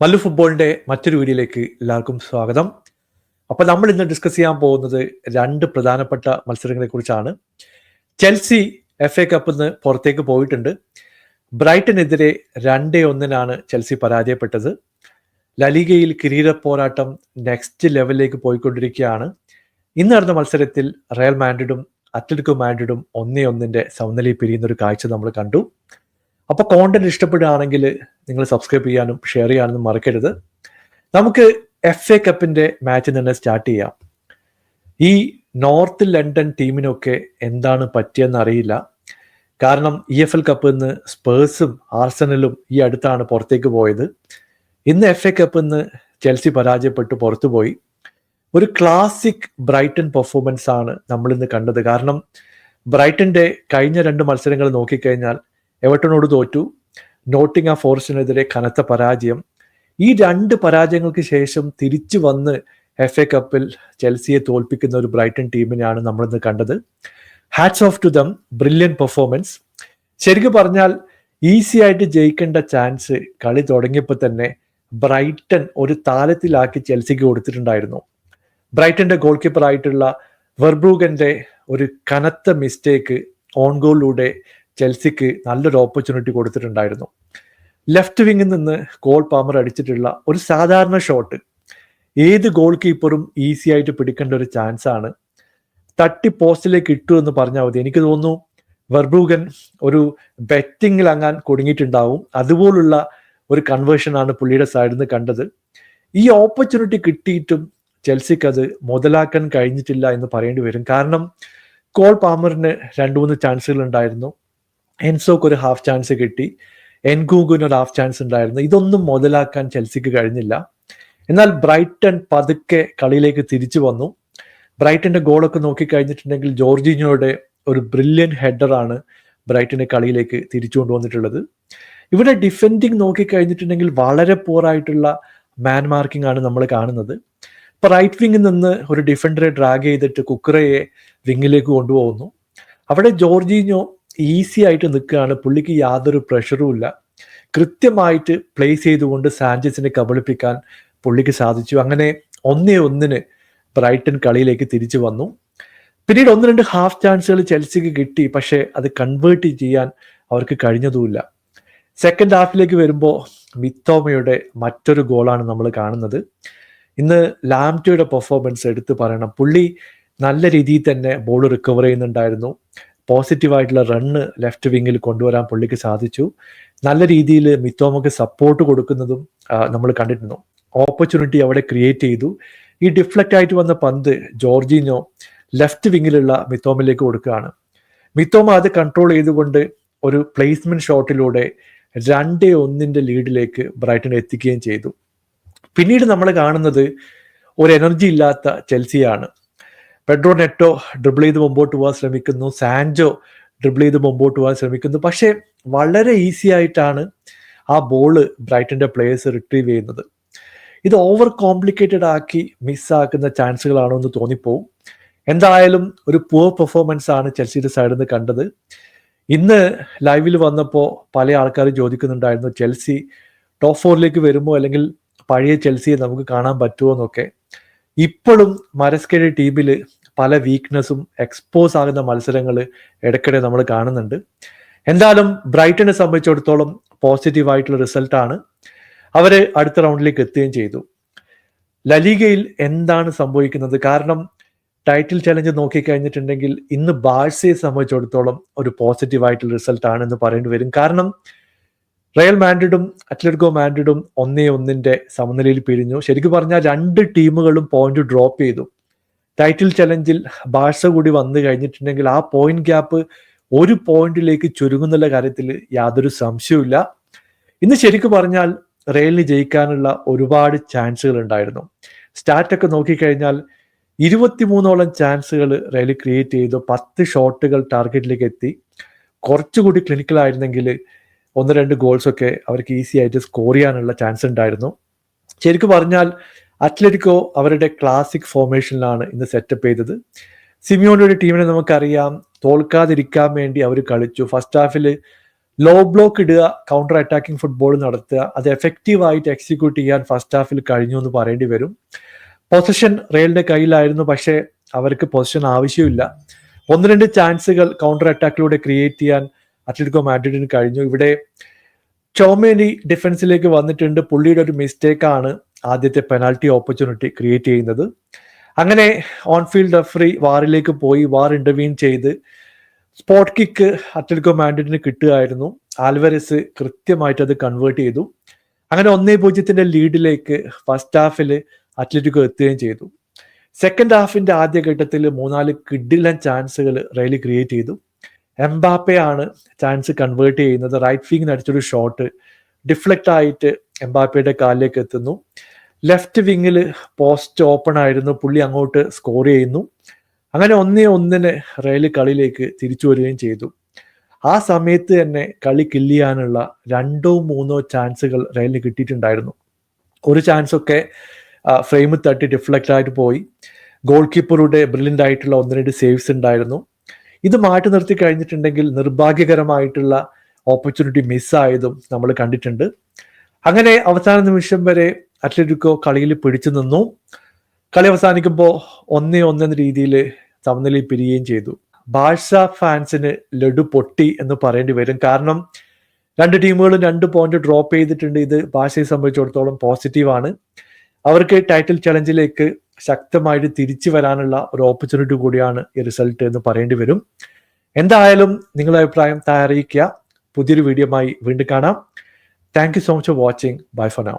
മല്ലു ഫുട്ബോളിന്റെ മറ്റൊരു വീഡിയോയിലേക്ക് എല്ലാവർക്കും സ്വാഗതം. അപ്പൊ നമ്മൾ ഇന്ന് ഡിസ്കസ് ചെയ്യാൻ പോകുന്നത് രണ്ട് പ്രധാനപ്പെട്ട മത്സരങ്ങളെ കുറിച്ചാണ്. ചെൽസി എഫ് എ കപ്പിൽ നിന്ന് പുറത്തേക്ക് പോയിട്ടുണ്ട്. ബ്രൈറ്റനെതിരെ രണ്ടേ ഒന്നിനാണ് ചെൽസി പരാജയപ്പെട്ടത്. ലലിഗയിൽ കിരീട പോരാട്ടം നെക്സ്റ്റ് ലെവലിലേക്ക് പോയിക്കൊണ്ടിരിക്കുകയാണ്. ഇന്ന് നടന്ന മത്സരത്തിൽ റയൽ മാൻഡ്രിഡും അത്ലറ്റിക്കോ മാൻഡ്രിഡും ഒന്നേ ഒന്നിന്റെ സൗന്ദര്യം പിരിയുന്ന ഒരു കാഴ്ച നമ്മൾ കണ്ടു. അപ്പൊ കോണ്ടന്റ് ഇഷ്ടപ്പെടുകയാണെങ്കിൽ നിങ്ങൾ സബ്സ്ക്രൈബ് ചെയ്യാനും ഷെയർ ചെയ്യാനും മറക്കരുത്. നമുക്ക് എഫ് എ കപ്പിന്റെ മാച്ച് തന്നെ സ്റ്റാർട്ട് ചെയ്യാം. ഈ നോർത്ത് ലണ്ടൻ ടീമിനൊക്കെ എന്താണ് പറ്റിയെന്ന് അറിയില്ല. കാരണം ഇ എഫ് എൽ കപ്പിൽ നിന്ന് സ്പേഴ്സും ആർസണലും ഈ അടുത്താണ് പുറത്തേക്ക് പോയത്. ഇന്ന് എഫ് എ കപ്പിൽ നിന്ന് ചെൽസി പരാജയപ്പെട്ടു പുറത്തുപോയി ഒരു ക്ലാസിക് ബ്രൈറ്റൺ പെർഫോമൻസ് ആണ് നമ്മൾ ഇന്ന് കണ്ടത്. കാരണം ബ്രൈറ്റന്റെ കഴിഞ്ഞ രണ്ട് മത്സരങ്ങൾ നോക്കിക്കഴിഞ്ഞാൽ എവർട്ടണോട് തോറ്റു. നോട്ടിംഗ് ആ ഫോറസ്റ്റിനെതിരെ കനത്ത പരാജയം. ഈ രണ്ട് പരാജയങ്ങൾക്ക് ശേഷം തിരിച്ചു വന്ന് എഫ് എ കപ്പിൽ ചെൽസിയെ തോൽപ്പിക്കുന്ന ഒരു ബ്രൈറ്റൺ ടീമിനെയാണ് നമ്മളിന്ന് കണ്ടത്. Hats off to them brilliant performance ശരിക്കും പറഞ്ഞാൽ ഈസി ആയിട്ട് ജയിക്കേണ്ട ചാൻസ് കളി തുടങ്ങിയപ്പോൾ തന്നെ ബ്രൈറ്റൺ ഒരു താലത്തിലാക്കി ചെൽസിക്ക് കൊടുത്തിട്ടുണ്ടായിരുന്നു. ബ്രൈറ്റന്റെ ഗോൾ കീപ്പർ ആയിട്ടുള്ള വെർബ്രൂഗന്റെ ഒരു കനത്ത മിസ്റ്റേക്ക് ഓൺ ഗോളിലൂടെ ചെൽസിക്ക് നല്ലൊരു ഓപ്പർച്യൂണിറ്റി കൊടുത്തിട്ടുണ്ടായിരുന്നു. ലെഫ്റ്റ് വിങ്ങിൽ നിന്ന് കോൾ പാമർ അടിച്ചിട്ടുള്ള ഒരു സാധാരണ ഷോട്ട് ഏത് ഗോൾ കീപ്പറും ഈസി ആയിട്ട് പിടിക്കേണ്ട ഒരു ചാൻസ് ആണ്. തട്ടി പോസ്റ്റിലേക്ക് ഇട്ടു എന്ന് പറഞ്ഞാൽ മതി. എനിക്ക് തോന്നുന്നു വെർബൂഗൻ ഒരു ബെറ്റിങ്ങിൽ അങ്ങാൻ കുടുങ്ങിയിട്ടുണ്ടാവും. അതുപോലുള്ള ഒരു കൺവേർഷൻ ആണ് പുള്ളിയുടെ സൈഡിൽ നിന്ന് കണ്ടത്. ഈ ഓപ്പർച്യൂണിറ്റി കിട്ടിയിട്ടും ചെൽസിക്ക് അത് മുതലാക്കാൻ കഴിഞ്ഞിട്ടില്ല എന്ന് പറയേണ്ടി വരും. കാരണം കോൾ പാമറിന് രണ്ടു മൂന്ന് ചാൻസുകൾ ഉണ്ടായിരുന്നു. എൻസോക്ക് ഒരു ഹാഫ് ചാൻസ് കിട്ടി. എൻകൂഗുന് ഒരു ഹാഫ് ചാൻസ് ഉണ്ടായിരുന്നു. ഇതൊന്നും മുതലാക്കാൻ ചെൽസിക്ക് കഴിഞ്ഞില്ല. എന്നാൽ ബ്രൈറ്റൺ പതുക്കെ കളിയിലേക്ക് തിരിച്ചു വന്നു. ബ്രൈറ്റന്റെ ഗോളൊക്കെ നോക്കിക്കഴിഞ്ഞിട്ടുണ്ടെങ്കിൽ ജോർജിനോയുടെ ഒരു ബ്രില്യൻ ഹെഡറാണ് ബ്രൈറ്റനെ കളിയിലേക്ക് തിരിച്ചു കൊണ്ടുവന്നിട്ടുള്ളത്. ഇവിടെ ഡിഫെൻഡിങ് നോക്കിക്കഴിഞ്ഞിട്ടുണ്ടെങ്കിൽ വളരെ പോറായിട്ടുള്ള മാൻ മാർക്കിംഗ് ആണ് നമ്മൾ കാണുന്നത്. ഇപ്പൊ റൈറ്റ് വിങ്ങിൽ നിന്ന് ഒരു ഡിഫൻഡറെ ഡ്രാഗ് ചെയ്തിട്ട് കുക്കറയെ വിങ്ങിലേക്ക് കൊണ്ടുപോകുന്നു. അവിടെ ജോർജിനോ ഈസി ആയിട്ട് നിൽക്കുകയാണ്. പുള്ളിക്ക് യാതൊരു പ്രഷറും ഇല്ല. കൃത്യമായിട്ട് പ്ലേസ് ചെയ്തുകൊണ്ട് സാഞ്ചസിനെ കബളിപ്പിക്കാൻ പുള്ളിക്ക് സാധിച്ചു. അങ്ങനെ ഒന്നേ ഒന്നിന് ബ്രൈറ്റൺ കളിയിലേക്ക് തിരിച്ചു വന്നു. പിന്നീട് ഒന്ന് രണ്ട് ഹാഫ് ചാൻസുകൾ ചെൽസിക്ക് കിട്ടി. പക്ഷേ അത് കൺവേർട്ട് ചെയ്യാൻ അവർക്ക് കഴിഞ്ഞതുമില്ല. സെക്കൻഡ് ഹാഫിലേക്ക് വരുമ്പോൾ മിത്തോമയുടെ മറ്റൊരു ഗോളാണ് നമ്മൾ കാണുന്നത്. ഇന്ന് ലാംറ്റോയുടെ പെർഫോമൻസ് എടുത്തു പറയണം. പുള്ളി നല്ല രീതിയിൽ തന്നെ ബോൾ റിക്കവർ ചെയ്യുന്നുണ്ടായിരുന്നു. പോസിറ്റീവായിട്ടുള്ള റണ്ണ് ലെഫ്റ്റ് വിങ്ങിൽ കൊണ്ടുവരാൻ പുള്ളിക്ക് സാധിച്ചു. നല്ല രീതിയിൽ മിത്തോമക്ക് സപ്പോർട്ട് കൊടുക്കുന്നതും നമ്മൾ കണ്ടിരുന്നു. ഓപ്പർച്യൂണിറ്റി അവിടെ ക്രിയേറ്റ് ചെയ്തു. ഈ ഡിഫ്ലക്റ്റ് ആയിട്ട് വന്ന പന്ത് ജോർജിനോ ലെഫ്റ്റ് വിങ്ങിലുള്ള മിത്തോമിലേക്ക് കൊടുക്കുകയാണ്. മിത്തോമ അത് കൺട്രോൾ ചെയ്തുകൊണ്ട് ഒരു പ്ലേസ്മെന്റ് ഷോട്ടിലൂടെ രണ്ടേ ഒന്നിന്റെ ലീഡിലേക്ക് ബ്രൈറ്റൺ എത്തിക്കുകയും ചെയ്തു. പിന്നീട് നമ്മൾ കാണുന്നത് ഒരു എനർജി ഇല്ലാത്ത ചെൽസിയാണ്. പെഡ്രോ നെറ്റോ ഡ്രിബിൾ ചെയ്ത് മുമ്പോട്ട് പോകാൻ ശ്രമിക്കുന്നു. സാൻജോ ഡ്രിബിൾ ചെയ്ത് മുമ്പോട്ട് പോകാൻ ശ്രമിക്കുന്നു. പക്ഷേ വളരെ ഈസി ആയിട്ടാണ് ആ ബോൾ ബ്രൈറ്റന്റെ പ്ലേയേഴ്സ് റിട്രീവ് ചെയ്യുന്നത്. ഇത് ഓവർ കോംപ്ലിക്കേറ്റഡ് ആക്കി മിസ്സാക്കുന്ന ചാൻസുകളാണോ എന്ന് തോന്നിപ്പോവും. എന്തായാലും ഒരു പുവർ പെർഫോമൻസ് ആണ് ചെൽസിയുടെ സൈഡിൽ നിന്ന് കണ്ടത്. ഇന്ന് ലൈവിൽ വന്നപ്പോൾ പല ആൾക്കാരും ചോദിക്കുന്നുണ്ടായിരുന്നു ചെൽസി ടോപ്പ് ഫോറിലേക്ക് വരുമോ? അല്ലെങ്കിൽ പഴയ ചെൽസിയെ നമുക്ക് കാണാൻ പറ്റുമോ? എന്നൊക്കെ. ഇപ്പോഴും മരസ്കയുടെ ടീമിൽ പല വീക്ക്നെസ്സും എക്സ്പോസ് ആകുന്ന മത്സരങ്ങൾ ഇടയ്ക്കിടെ നമ്മൾ കാണുന്നുണ്ട്. എന്തായാലും ബ്രൈറ്റനെ സംബന്ധിച്ചിടത്തോളം പോസിറ്റീവ് ആയിട്ടുള്ള റിസൾട്ടാണ് അവർ അടുത്ത റൗണ്ടിലേക്ക് എത്തുകയും ചെയ്തു. ലലീഗയിൽ എന്താണ് സംഭവിക്കുന്നത്? കാരണം ടൈറ്റിൽ ചലഞ്ച് നോക്കിക്കഴിഞ്ഞിട്ടുണ്ടെങ്കിൽ ഇന്ന് ബാഴ്സയെ സംബന്ധിച്ചിടത്തോളം ഒരു പോസിറ്റീവ് ആയിട്ടുള്ള റിസൾട്ട് ആണെന്ന് എന്ന് പറയേണ്ടി വരും. കാരണം റയൽ മാൻഡ്രിഡും അത്ലറ്റിക്കോ മാൻഡ്രിഡും ഒന്നേ ഒന്നിന്റെ സമനിലയിൽ പിരിഞ്ഞു. ശരിക്കും പറഞ്ഞാൽ രണ്ട് ടീമുകളും പോയിന്റ് ഡ്രോപ്പ് ചെയ്തു. ടൈറ്റിൽ ചലഞ്ചിൽ ബാഴ്സ കൂടി വന്നു കഴിഞ്ഞിട്ടുണ്ടെങ്കിൽ ആ പോയിന്റ് ഗ്യാപ്പ് ഒരു പോയിന്റിലേക്ക് ചുരുങ്ങുന്നുള്ള കാര്യത്തിൽ യാതൊരു സംശയവുമില്ല. ഇന്ന് ശരിക്കും പറഞ്ഞാൽ റയലിന് ജയിക്കാനുള്ള ഒരുപാട് ചാൻസുകൾ ഉണ്ടായിരുന്നു. സ്റ്റാറ്റൊക്കെ നോക്കിക്കഴിഞ്ഞാൽ ഇരുപത്തിമൂന്നോളം ചാൻസുകൾ റയൽ ക്രിയേറ്റ് ചെയ്തു. പത്ത് ഷോട്ടുകൾ ടാർഗറ്റിലേക്ക് എത്തി. കുറച്ചുകൂടി ക്ലിനിക്കൽ ആയിരുന്നെങ്കിൽ ഒന്ന് രണ്ട് ഗോൾസ് ഒക്കെ അവർക്ക് ഈസി ആയിട്ട് സ്കോർ ചെയ്യാനുള്ള ചാൻസ് ഉണ്ടായിരുന്നു. ശരിക്കും പറഞ്ഞാൽ അത്ലറ്റിക്കോ അവരുടെ ക്ലാസിക് ഫോർമേഷനിലാണ് ഇന്ന് സെറ്റപ്പ് ചെയ്തത്. സിമിയോണിയുടെ ടീമിനെ നമുക്കറിയാം. തോൽക്കാതിരിക്കാൻ വേണ്ടി അവർ കളിച്ചു. ഫസ്റ്റ് ഹാഫിൽ ലോ ബ്ലോക്ക് ഇടുക കൗണ്ടർ അറ്റാക്കിംഗ് ഫുട്ബോൾ നടത്തുക അത് എഫക്റ്റീവായിട്ട് എക്സിക്യൂട്ട് ചെയ്യാൻ ഫസ്റ്റ് ഹാഫിൽ കഴിഞ്ഞു എന്ന് പറയേണ്ടി വരും. പൊസിഷൻ റെയിലിന്റെ കയ്യിലായിരുന്നു പക്ഷേ അവർക്ക് പൊസിഷൻ ആവശ്യമില്ല. ഒന്ന് രണ്ട് ചാൻസുകൾ കൗണ്ടർ അറ്റാക്കിലൂടെ ക്രിയേറ്റ് ചെയ്യാൻ അത്ലറ്റിക്കോ മാഡ്രിഡിന് കഴിഞ്ഞു. ഇവിടെ ചോമേനി ഡിഫൻസിലേക്ക് വന്നിട്ടുണ്ട്. പുള്ളിയുടെ ഒരു മിസ്റ്റേക്കാണ് ആദ്യത്തെ പെനാൽറ്റി ഓപ്പർച്യൂണിറ്റി ക്രിയേറ്റ് ചെയ്യുന്നത്. അങ്ങനെ ഓൺ ഫീൽഡ് റഫറി വാറിലേക്ക് പോയി. വാർ ഇന്റർവീൻ ചെയ്ത് സ്പോട്ട് കിക്ക് അത്ലറ്റിക്കോ മാഡ്രിഡിന് കിട്ടുകയായിരുന്നു. ആൽവരസ് കൃത്യമായിട്ട് അത് കൺവേർട്ട് ചെയ്തു. അങ്ങനെ ഒന്നേ പൂജ്യത്തിന്റെ ലീഡിലേക്ക് ഫസ്റ്റ് ഹാഫിൽ അത്ലറ്റിക്കോ എത്തുകയും ചെയ്തു. സെക്കൻഡ് ഹാഫിന്റെ ആദ്യ ഘട്ടത്തിൽ മൂന്നാൽ കിഡിലൻ ചാൻസുകൾ റെയിലി ക്രിയേറ്റ് ചെയ്തു. എംബാപ്പയാണ് ചാൻസ് കൺവേർട്ട് ചെയ്യുന്നത്. റൈറ്റ് വിങ്ങിന് അടിച്ചൊരു ഷോട്ട് ഡിഫ്ലക്റ്റ് ആയിട്ട് എംബാപ്പയുടെ കാലിലേക്ക് എത്തുന്നു. ലെഫ്റ്റ് വിങ്ങിൽ പോസ്റ്റ് ഓപ്പൺ ആയിരുന്നു. പുള്ളി അങ്ങോട്ട് സ്കോർ ചെയ്യുന്നു. അങ്ങനെ ഒന്നേ ഒന്നിന് റയൽ കളിയിലേക്ക് തിരിച്ചു വരികയും ചെയ്തു. ആ സമയത്ത് തന്നെ കളി കില്ല് ചെയ്യാനുള്ള രണ്ടോ മൂന്നോ ചാൻസുകൾ റയലിന് കിട്ടിയിട്ടുണ്ടായിരുന്നു. ഒരു ചാൻസ് ഒക്കെ ഫ്രെയിം തട്ടി ഡിഫ്ലക്റ്റ് ആയിട്ട് പോയി. ഗോൾ കീപ്പറുടെ ബ്രില്യന്റ് ആയിട്ടുള്ള ഒന്ന് രണ്ട് സേവ്സ് ഉണ്ടായിരുന്നു. ഇത് മാറ്റി നിർത്തി കഴിഞ്ഞിട്ടുണ്ടെങ്കിൽ നിർഭാഗ്യകരമായിട്ടുള്ള ഓപ്പർച്യൂണിറ്റി മിസ്സായതും നമ്മൾ കണ്ടിട്ടുണ്ട്. അങ്ങനെ അവസാന നിമിഷം വരെ അറ്റ്ലറ്റിക്കോ കളിയിൽ പിടിച്ചു നിന്നു. കളി അവസാനിക്കുമ്പോൾ ഒന്നേ ഒന്നെന്ന രീതിയിൽ സമനിലയിൽ പിരിയുകയും ചെയ്തു. ബാഴ്സ ഫാൻസിന് ലഡു പൊട്ടി എന്ന് പറയേണ്ടി വരും. കാരണം രണ്ട് ടീമുകളും രണ്ട് പോയിന്റ് ഡ്രോപ്പ് ചെയ്തിട്ടുണ്ട്. ഇത് ബാഴ്സയെ സംബന്ധിച്ചിടത്തോളം പോസിറ്റീവാണ് അവർക്ക് ടൈറ്റിൽ ചലഞ്ചിലേക്ക് ശക്തമായിട്ട് തിരിച്ചു വരാനുള്ള ഒരു ഓപ്പർച്യൂണിറ്റി കൂടിയാണ് ഈ റിസൾട്ട് എന്ന് പറയേണ്ടി വരും. എന്തായാലും നിങ്ങളുടെ അഭിപ്രായം തയ്യാറിയിക്കുക പുതിയൊരു വീഡിയോമായി വീണ്ടും കാണാം. Thank you so much for watching bye for now